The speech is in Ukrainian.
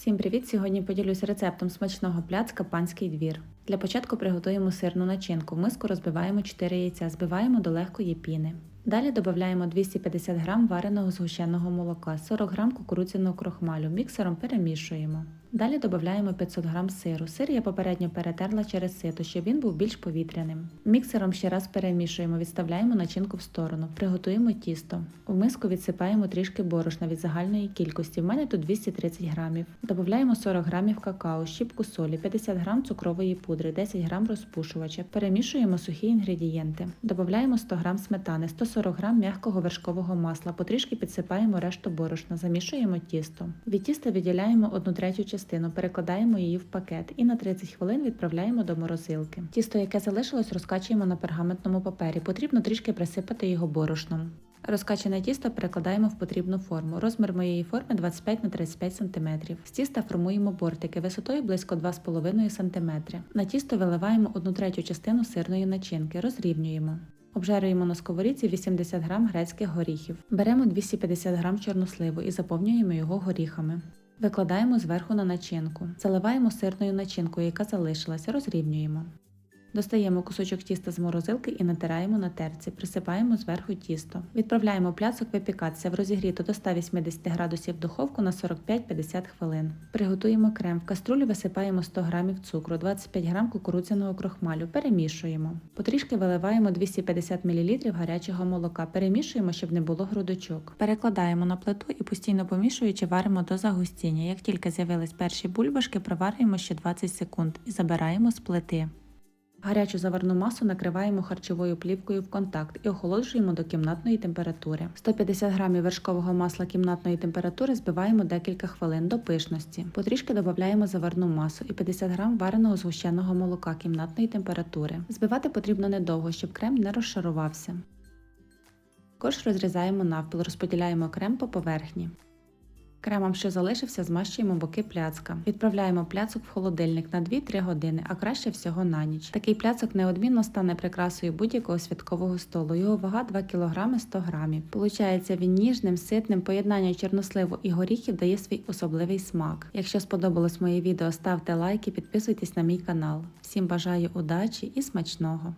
Всім привіт! Сьогодні поділюсь рецептом смачного пляцка панський двір. Для початку приготуємо сирну начинку. В миску розбиваємо 4 яйця, збиваємо до легкої піни. Далі додаємо 250 г вареного згущеного молока, 40 г кукурудзяного крохмалю, міксером перемішуємо. Далі додаємо 500 г сиру. Сир я попередньо перетерла через сито, щоб він був більш повітряним. Міксером ще раз перемішуємо, відставляємо начинку в сторону, приготуємо тісто. У миску відсипаємо трішки борошна від загальної кількості. В мене тут 230 грамів. Додаємо 40 грамів какао, щіпку солі, 50 грам цукрової пудри, 10 грам розпушувача. Перемішуємо сухі інгредієнти. Додаємо 100 грам сметани, 140 грам м'якого вершкового масла. Потрішки підсипаємо решту борошна, замішуємо тісто. Від тіста відділяємо 1 третю частину, перекладаємо її в пакет і на 30 хвилин відправляємо до морозилки. Тісто, яке залишилось, розкачуємо на пергаментному папері. Потрібно трішки присипати його борошном. Розкачане тісто перекладаємо в потрібну форму. Розмір моєї форми 25 на 35 см. З тіста формуємо бортики висотою близько 2,5 см. На тісто виливаємо 1 третю частину сирної начинки, розрівнюємо. Обжарюємо на сковорідці 80 г грецьких горіхів. Беремо 250 г чорносливу і заповнюємо його горіхами. Викладаємо зверху на начинку. Заливаємо сирною начинкою, яка залишилася, розрівнюємо. Достаємо кусочок тіста з морозилки і натираємо на терці, присипаємо зверху тісто. Відправляємо пляцок випікатися в розігріту до 180 градусів духовку на 45-50 хвилин. Приготуємо крем. В каструлю висипаємо 100 г цукру, 25 г кукурудзяного крохмалю, перемішуємо. Потрішки виливаємо 250 мл гарячого молока, перемішуємо, щоб не було грудочок. Перекладаємо на плиту і постійно помішуючи варимо до загустіння. Як тільки з'явились перші бульбашки, проварюємо ще 20 секунд і забираємо з плити. Гарячу заварну масу накриваємо харчовою плівкою в контакт і охолоджуємо до кімнатної температури. 150 г вершкового масла кімнатної температури збиваємо декілька хвилин до пишності. Потрішки додаємо заварну масу і 50 г вареного згущеного молока кімнатної температури. Збивати потрібно недовго, щоб крем не розшарувався. Також розрізаємо навпіл, розподіляємо крем по поверхні. Кремом, що залишився, змащуємо боки пляцка. Відправляємо пляцок в холодильник на 2-3 години, а краще всього на ніч. Такий пляцок неодмінно стане прикрасою будь-якого святкового столу. Його вага 2 кг 100 г. Получається він ніжним, ситним, поєднання чорносливу і горіхів дає свій особливий смак. Якщо сподобалось моє відео, ставте лайки, підписуйтесь на мій канал. Всім бажаю удачі і смачного!